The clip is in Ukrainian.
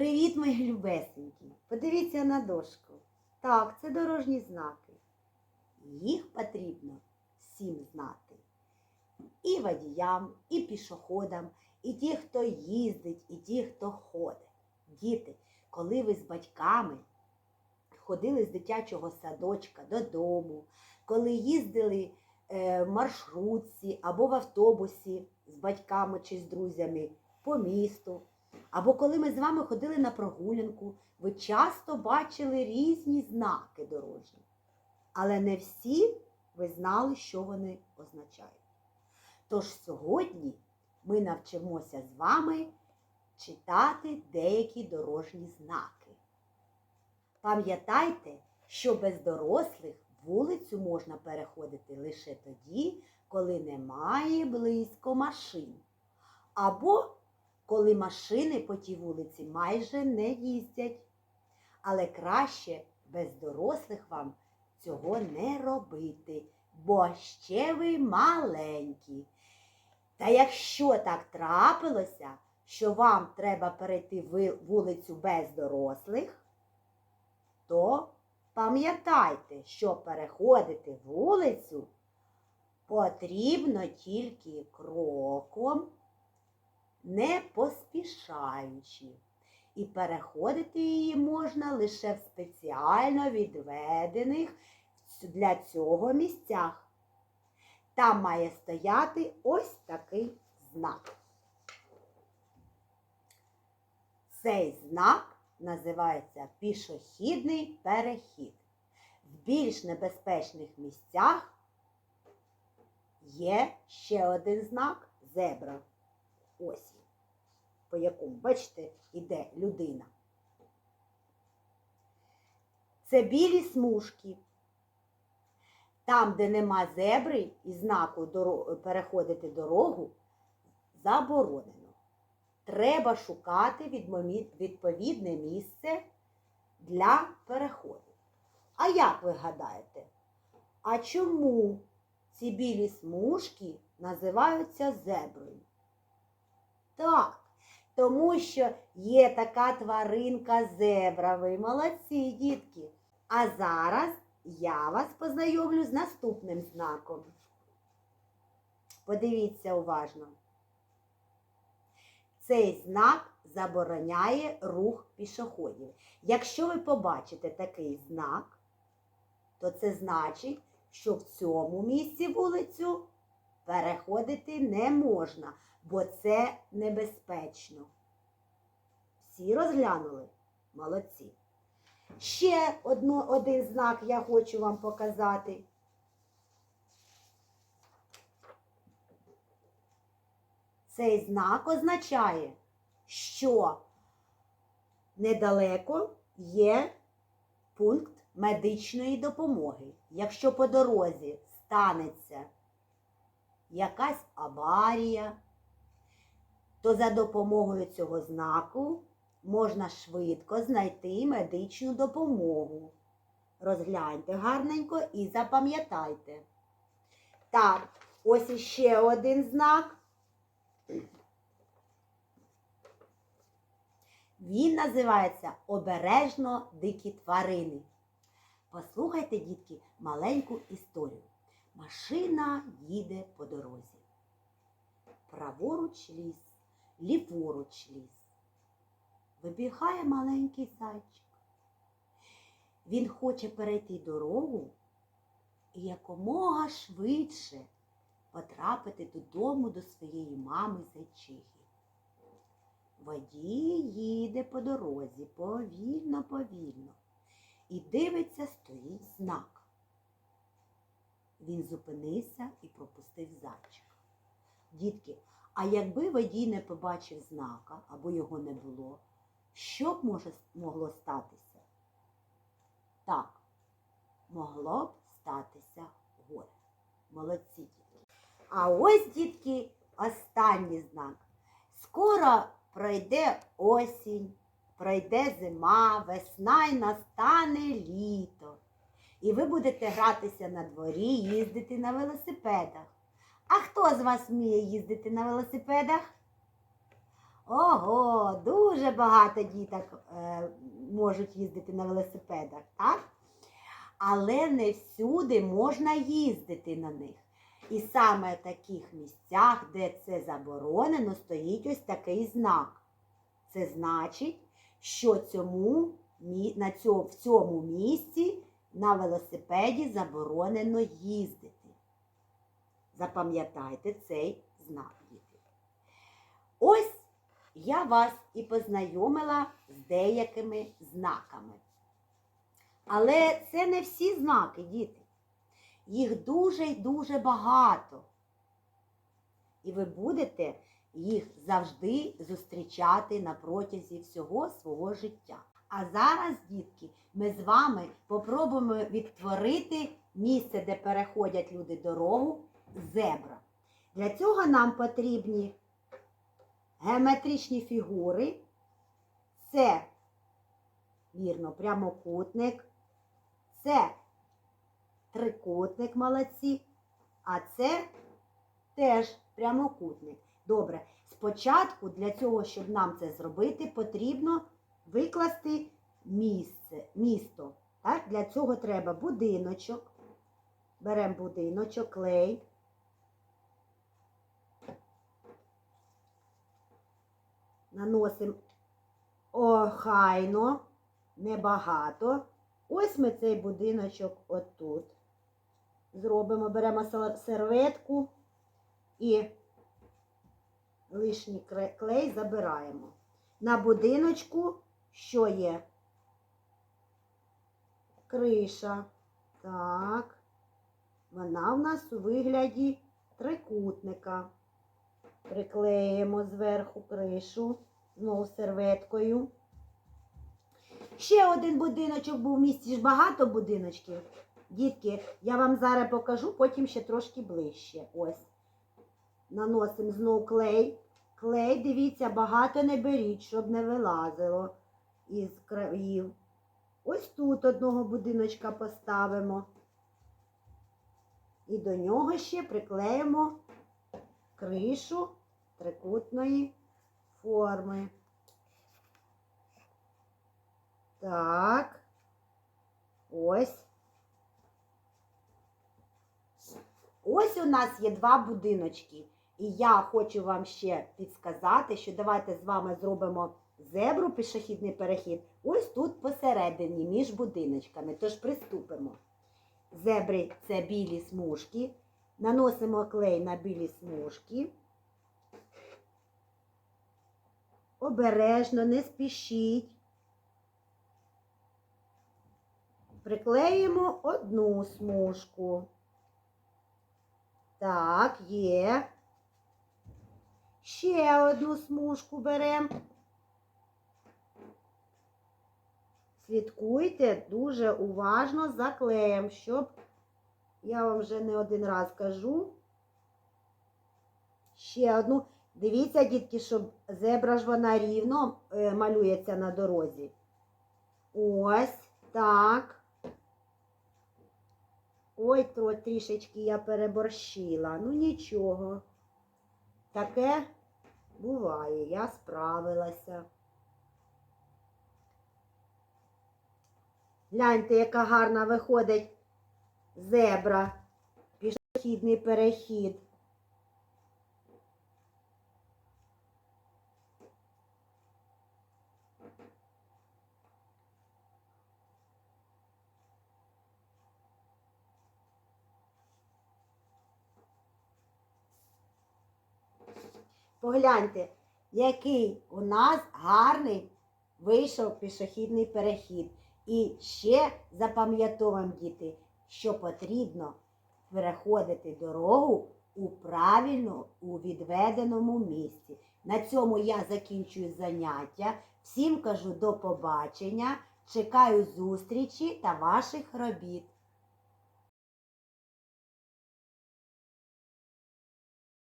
Привіт, мої любесенькі! Подивіться на дошку. Так, це дорожні знаки. Їх потрібно всім знати. І водіям, і пішоходам, і ті, хто їздить, і ті, хто ходить. Діти, коли ви з батьками ходили з дитячого садочка додому, коли їздили е, в маршрутці або в автобусі з батьками чи з друзями по місту, або коли ми з вами ходили на прогулянку, ви часто бачили різні знаки дорожні. Але не всі ви знали, що вони означають. Тож сьогодні ми навчимося з вами читати деякі дорожні знаки. Пам'ятайте, що без дорослих вулицю можна переходити лише тоді, коли немає близько машин. Або коли машини по тій вулиці майже не їздять. Але краще без дорослих вам цього не робити, бо ще ви маленькі. Та якщо так трапилося, що вам треба перейти вулицю без дорослих, то пам'ятайте, що переходити вулицю потрібно тільки кроком, не поспішаючи. І переходити її можна лише в спеціально відведених для цього місцях. Там має стояти ось такий знак. Цей знак називається пішохідний перехід. В більш небезпечних місцях є ще один знак зебра. Ось по якому, бачите, іде людина. Це білі смужки. Там, де нема зебри і знаку переходити дорогу, заборонено. Треба шукати відповідне місце для переходу. А як ви гадаєте? А чому ці білі смужки називаються зеброю? Так, тому що є така тваринка зебра. Ви молодці, дітки. А зараз я вас познайомлю з наступним знаком. Подивіться уважно. Цей знак забороняє рух пішоходів. Якщо ви побачите такий знак, то це значить, що в цьому місці вулицю переходити не можна, бо це небезпечно. Всі розглянули? Молодці. Ще одно, один знак я хочу вам показати. Цей знак означає, що недалеко є пункт медичної допомоги. Якщо по дорозі станеться якась аварія, то за допомогою цього знаку можна швидко знайти медичну допомогу. Розгляньте гарненько і запам'ятайте. Так, ось іще один знак. Він називається Обережно дикі тварини. Послухайте, дітки, маленьку історію. Машина їде по дорозі. Праворуч ліс, ліворуч ліс. Вибігає маленький зайчик. Він хоче перейти дорогу і якомога швидше потрапити додому до своєї мами зайчихи. Водій їде по дорозі повільно, повільно. І дивиться, стоїть знак. Він зупинився і пропустив зайчика. Дітки, а якби водій не побачив знака або його не було, що б може, могло статися? Так, могло б статися горе. Молодці дітки. А ось, дітки, останній знак. Скоро пройде осінь, пройде зима, весна і настане літо. І ви будете гратися на дворі, їздити на велосипедах. А хто з вас вміє їздити на велосипедах? Ого, дуже багато діток е, можуть їздити на велосипедах, так? Але не всюди можна їздити на них. І саме в таких місцях, де це заборонено, стоїть ось такий знак. Це значить, що цьому, на цьому, в цьому місці на велосипеді заборонено їздити. Запам'ятайте цей знак, діти. Ось я вас і познайомила з деякими знаками. Але це не всі знаки, діти. Їх дуже й дуже багато. І ви будете їх завжди зустрічати на протязі всього свого життя. А зараз, дітки, ми з вами попробуємо відтворити місце, де переходять люди дорогу, зебра. Для цього нам потрібні геометричні фігури. Це, вірно, прямокутник, це трикутник молодці, а це теж прямокутник. Добре, спочатку для цього, щоб нам це зробити, потрібно викласти місце, місто. Так? Для цього треба будиночок. Беремо будиночок, клей. Наносимо охайно, небагато. Ось ми цей будиночок отут. Зробимо, беремо серветку і лишній клей забираємо. На будиночку що є? Криша. Так. Вона в нас у вигляді трикутника. Приклеїмо зверху кришу, знову серветкою. Ще один будиночок був в місті ж багато будиночків. Дітки, я вам зараз покажу, потім ще трошки ближче. Ось. Наносимо знову клей. Клей, дивіться, багато не беріть, щоб не вилазило із країв. Ось тут одного будиночка поставимо. І до нього ще приклеїмо кришу трикутної форми. Так. Ось. Ось у нас є два будиночки. І я хочу вам ще підсказати, що давайте з вами зробимо зебру пішохідний перехід. Ось тут посередині, між будиночками. Тож приступимо. Зебри це білі смужки. Наносимо клей на білі смужки. Обережно, не спішіть. Приклеїмо одну смужку. Так, є. Ще одну смужку беремо. Слідкуйте дуже уважно за клеєм, щоб, я вам вже не один раз кажу, ще одну. Дивіться, дітки, щоб зебра ж вона рівно е, малюється на дорозі. Ось так. Ой, трішечки я переборщила. Ну нічого. Таке буває, я справилася. Гляньте, яка гарна виходить зебра, пішохідний перехід. Погляньте, який у нас гарний вийшов пішохідний перехід. І ще запам'ятовуємо, діти, що потрібно переходити дорогу у правильно у відведеному місці. На цьому я закінчую заняття. Всім кажу до побачення. Чекаю зустрічі та ваших робіт.